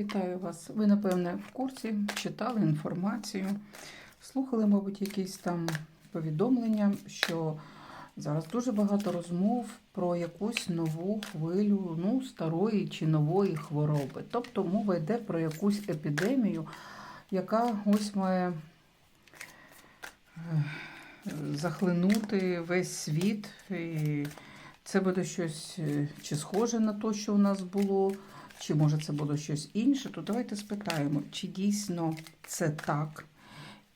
Вітаю вас. Ви, напевне, в курсі, читали інформацію, слухали, мабуть, якісь там повідомлення, що зараз дуже багато розмов про якусь нову хвилю, ну, старої чи нової хвороби. Тобто мова йде про якусь епідемію, яка ось має е, захлинути весь світ. І це буде щось е, чи схоже на те, що у нас було. Чи може це було щось інше, то давайте спитаємо, чи дійсно це так,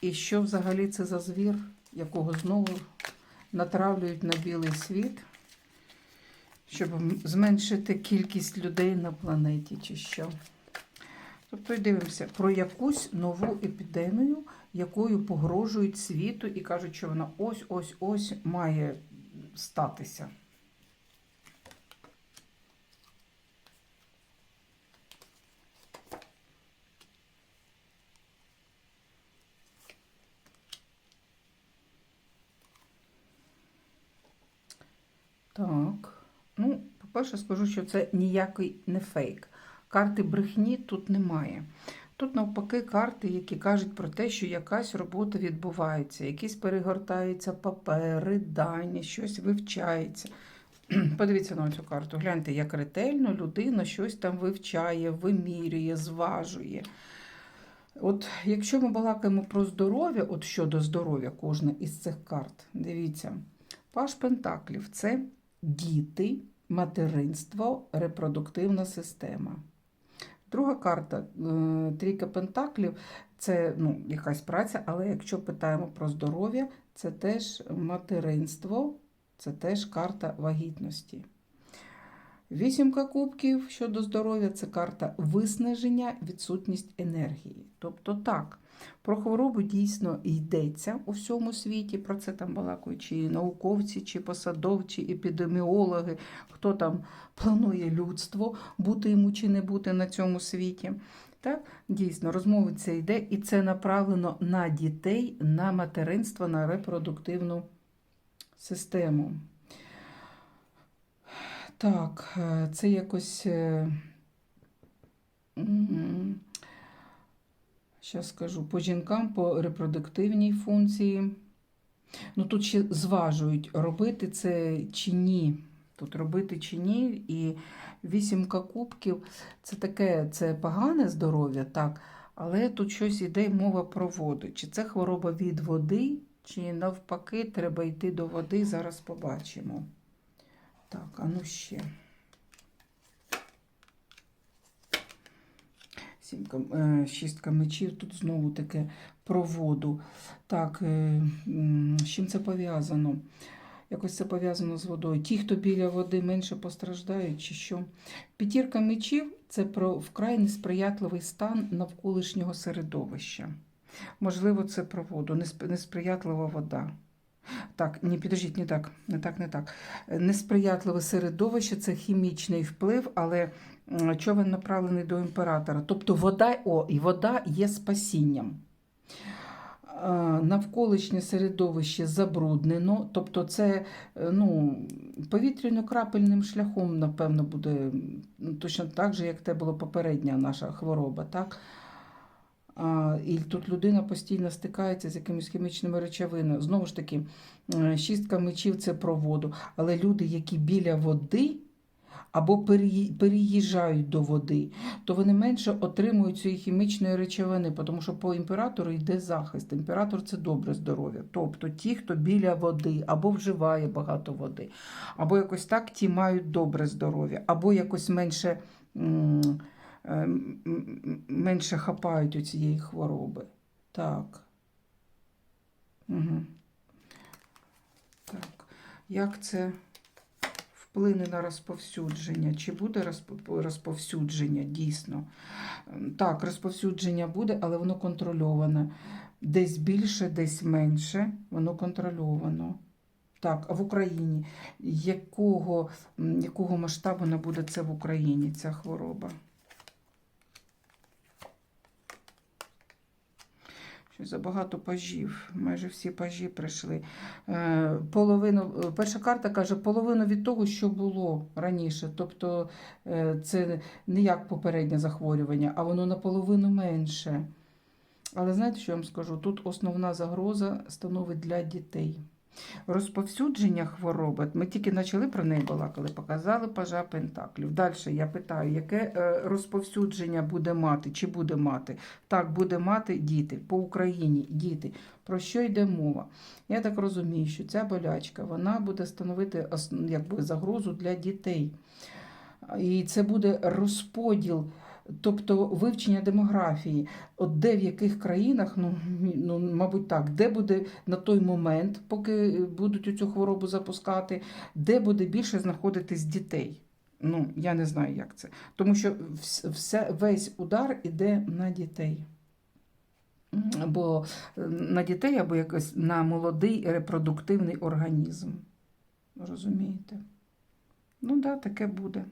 і що взагалі це за звір, якого знову натравлюють на білий світ, щоб зменшити кількість людей на планеті, чи що. Тобто дивимося про якусь нову епідемію, якою погрожують світу, і кажуть, що вона ось-ось-ось має статися. Так. Ну, по-перше, скажу, що це ніякий не фейк. Карти брехні тут немає. Тут, навпаки, карти, які кажуть про те, що якась робота відбувається, якісь перегортаються папери, дані, щось вивчається. Подивіться на цю карту. Гляньте, як ретельно людина щось там вивчає, вимірює, зважує. От якщо ми балакаємо про здоров'я, от щодо здоров'я кожна із цих карт, дивіться, Паш Пентаклів це діти, материнство, репродуктивна система. Друга карта е, трійка Пентаклів це ну, якась праця, але якщо питаємо про здоров'я, це теж материнство, це теж карта вагітності. Вісімка кубків щодо здоров'я це карта виснаження, відсутність енергії. Тобто так, про хворобу дійсно йдеться у всьому світі, про це там балакають чи науковці, чи посадовці, епідеміологи, хто там планує людство, бути йому чи не бути на цьому світі. Так, Дійсно, розмови це йде, і це направлено на дітей, на материнство, на репродуктивну систему. Так, е, це якось. Зараз скажу, по жінкам, по репродуктивній функції. Ну, тут ще зважують, робити це чи ні. Тут робити чи ні. І вісімка кубків це таке це погане здоров'я, так, але тут щось іде мова про воду. Чи це хвороба від води, чи навпаки, треба йти до води, зараз побачимо. Так, а ну ще. Сімка, е, шістка мечів, тут знову таке про воду. Так, е, з чим це пов'язано? Якось це пов'язано з водою. Ті, хто біля води менше постраждають, чи що. П'ятірка мечів це про вкрай несприятливий стан навколишнього середовища. Можливо, це про воду, несприятлива вода. Так, ні, підождіть, не так, не так, не так. Несприятливе середовище це хімічний вплив, але човен направлений до імператора. Тобто вода, о, і вода є спасінням. Навколишнє середовище забруднено, тобто це ну, повітряно-крапельним шляхом, напевно, буде точно так же, як те була попередня наша хвороба. так? І тут людина постійно стикається з якимись хімічними речовинами. Знову ж таки, шістка мечів це про воду. Але люди, які біля води або переїжджають до води, то вони менше отримують цієї хімічної речовини, тому що по імператору йде захист. Імператор це добре здоров'я. Тобто ті, хто біля води, або вживає багато води, або якось так ті мають добре здоров'я, або якось менше. Е, менше хапають у цієї хвороби. Так. Угу. Так. Як це вплине на розповсюдження? Чи буде розповсюдження дійсно? Так, розповсюдження буде, але воно контрольоване. Десь більше, десь менше, воно контрольовано. Так, а в Україні якого якого масштабу не буде це в Україні, ця хвороба? Щось забагато пажів. Майже всі пажі прийшли. Е, половину, перша карта каже, половину від того, що було раніше. Тобто е, це не як попереднє захворювання, а воно наполовину менше. Але знаєте, що я вам скажу? Тут основна загроза становить для дітей. Розповсюдження хвороби, ми тільки почали про неї балакали, показали пажа Пентаклів. Далі я питаю, яке е, розповсюдження буде мати, чи буде мати? Так, буде мати діти по Україні, діти. Про що йде мова? Я так розумію, що ця болячка вона буде становити якби, загрозу для дітей. І це буде розподіл, тобто вивчення демографії. От де в яких країнах, ну, ну мабуть, так, де буде на той момент, поки будуть цю хворобу запускати, де буде більше знаходитись дітей. Ну, я не знаю, як це. Тому що все, весь удар іде на дітей. М, Або е, на дітей, або якось на молодий репродуктивний організм. Розумієте? Ну, так, да, таке буде.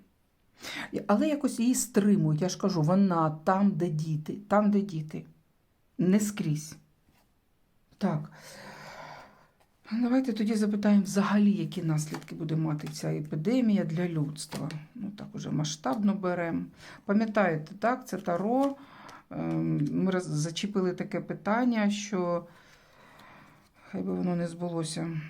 Але якось її стримують. Я ж кажу, вона там, де діти, там, де діти. Не скрізь. Так. Давайте тоді запитаємо взагалі, які наслідки буде мати ця епідемія для людства. Ну так уже масштабно беремо. Пам'ятаєте, так, це Таро. Ем, Ми зачепили таке питання, що хай би воно не збулося.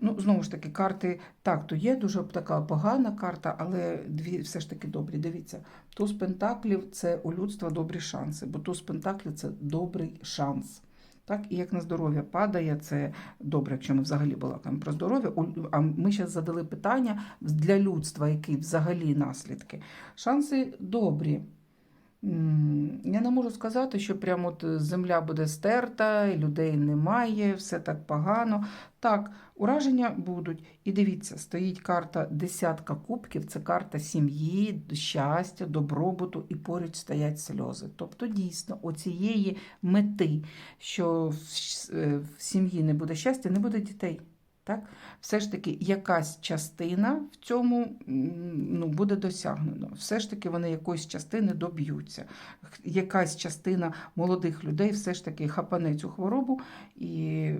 Ну, знову ж таки, карти так, то є дуже така погана карта, але дві все ж таки добрі. Дивіться, туз пентаклів це у людства добрі шанси, бо туз пентаклів це добрий шанс. Так, і як на здоров'я падає, це добре, якщо ми взагалі балакаємо про здоров'я. А ми зараз задали питання для людства, які взагалі наслідки. Шанси добрі. Я не можу сказати, що прямо от земля буде стерта, людей немає, все так погано. Так, ураження будуть. І дивіться, стоїть карта десятка кубків, це карта сім'ї, щастя, добробуту, і поруч стоять сльози. Тобто, дійсно, оцієї мети, що в е, в сім'ї не буде щастя, не буде дітей. Так? Все ж таки, якась частина в цьому ну, буде досягнено. Все ж таки, вони якоїсь частини доб'ються. Якась частина молодих людей все ж таки хапане цю хворобу, і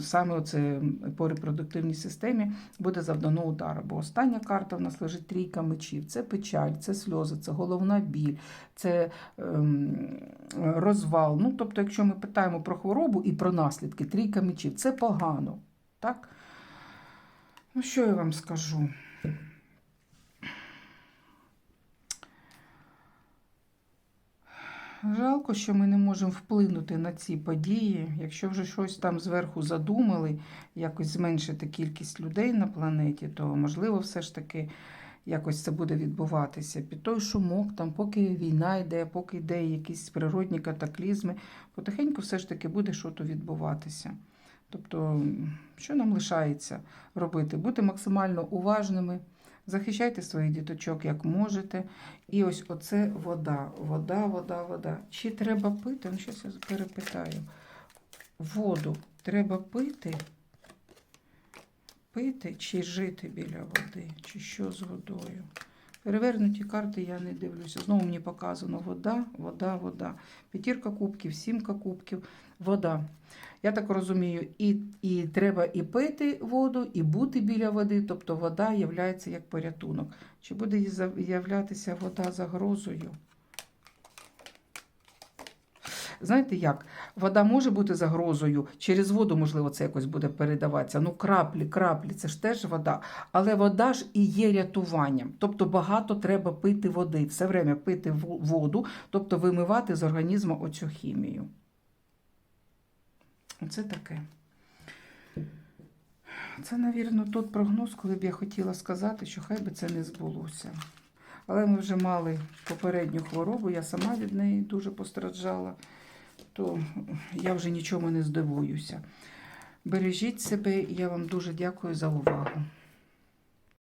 саме оце по репродуктивній системі буде завдано удару. Бо остання карта в нас лежить трійка мечів. Це печаль, це сльози, це головна біль, це ем, розвал. Ну, тобто, якщо ми питаємо про хворобу і про наслідки, трійка мечів це погано. Так? Ну, що я вам скажу? Жалко, що ми не можемо вплинути на ці події. Якщо вже щось там зверху задумали, якось зменшити кількість людей на планеті, то можливо все ж таки якось це буде відбуватися. Під той шумок, там, поки війна йде, поки йде якісь природні катаклізми, потихеньку все ж таки буде щось відбуватися. Тобто, що нам лишається робити? Бути максимально уважними, захищайте своїх діточок як можете. І ось оце вода, вода, вода, вода. Чи треба пити? Ну, зараз я перепитаю. Воду треба пити? Пити чи жити біля води, чи що з водою? Перевернуті карти я не дивлюся. Знову мені показано вода, вода, вода. П'ятірка кубків, сімка кубків, вода. Я так розумію, і, і треба і пити воду, і бути біля води, тобто вода є як порятунок. Чи буде являтися вода загрозою? Знаєте як? Вода може бути загрозою, через воду, можливо, це якось буде передаватися. Ну, краплі, краплі, це ж теж вода. Але вода ж і є рятуванням. Тобто багато треба пити води, все время пити воду, тобто вимивати з організму оцю хімію. Оце таке. Це, навірно, тот прогноз, коли б я хотіла сказати, що хай би це не збулося. Але ми вже мали попередню хворобу, я сама від неї дуже постраждала, то я вже нічому не здивуюся. Бережіть себе, і я вам дуже дякую за увагу.